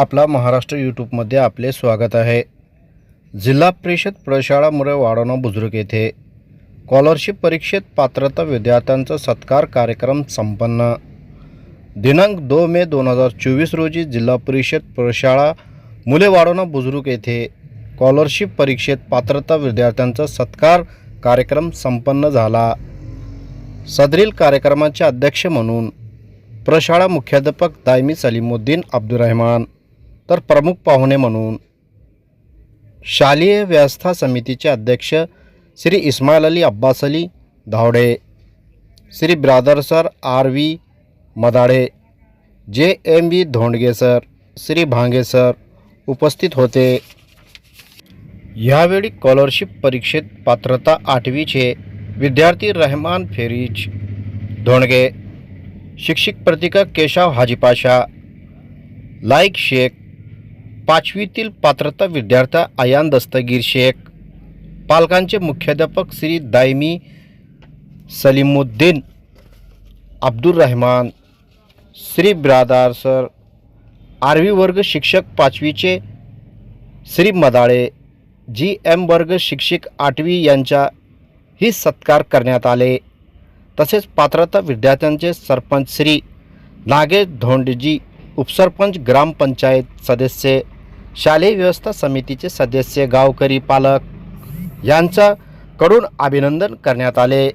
आपला महाराष्ट्र यूट्यूबमध्ये आपले स्वागत आहे. जिल्हा परिषद प्रशाळा मुळे वाढवणा बुजुर्ग येथे स्कॉलरशिप परीक्षेत पात्रता विद्यार्थ्यांचा सत्कार कार्यक्रम संपन्न. दिनांक दो मे दोन हजार चोवीस रोजी जिल्हा परिषद प्रशाळा मुले वाढवणा बुजुर्ग येथे स्कॉलरशिप परीक्षेत पात्रता विद्यार्थ्यांचा सत्कार कार्यक्रम संपन्न झाला. सदरील कार्यक्रमाचे अध्यक्ष म्हणून प्रशाळा मुख्याध्यापक दायमी सलीमुद्दीन अब्दुरहमान. तर प्रमुख पाहुणे म्हणून शालेय व्यवस्था समितीचे अध्यक्ष Shri Ismail Ali Abbas Ali Dhawade Shri Bradar sir R V Madade J M B Dhondge sir Shri Bhange sir उपस्थित होते. यावेळी स्कॉलरशिप परीक्षेत पात्रता आठवीचे विद्यार्थी रहमान फेरीज धोंडगे शिक्षक प्रतिका केशव हाजीपाशा लाईक शेख पाचवीतील पात्रता विद्यार्थी आयान दस्तगीर शेख. पालकांचे मुख्याध्यापक श्री दायमी सलीमुद्दीन अब्दुल रहमान. श्री ब्रादार सर. आरवी वर्ग शिक्षक पाचवीचे श्री मदाळे. जी एम वर्ग शिक्षक आठवी यांच्या ही सत्कार करण्यात आले. तसेच पात्रता विद्यार्थ्यांचे सरपंच श्री नागेश धोंडजी उपसरपंच ग्रामपंचायत सदस्य. शालेय व्यवस्था समितीचे सदस्य गावकरी पालक यांचं कडून अभिनंदन करण्यात आले.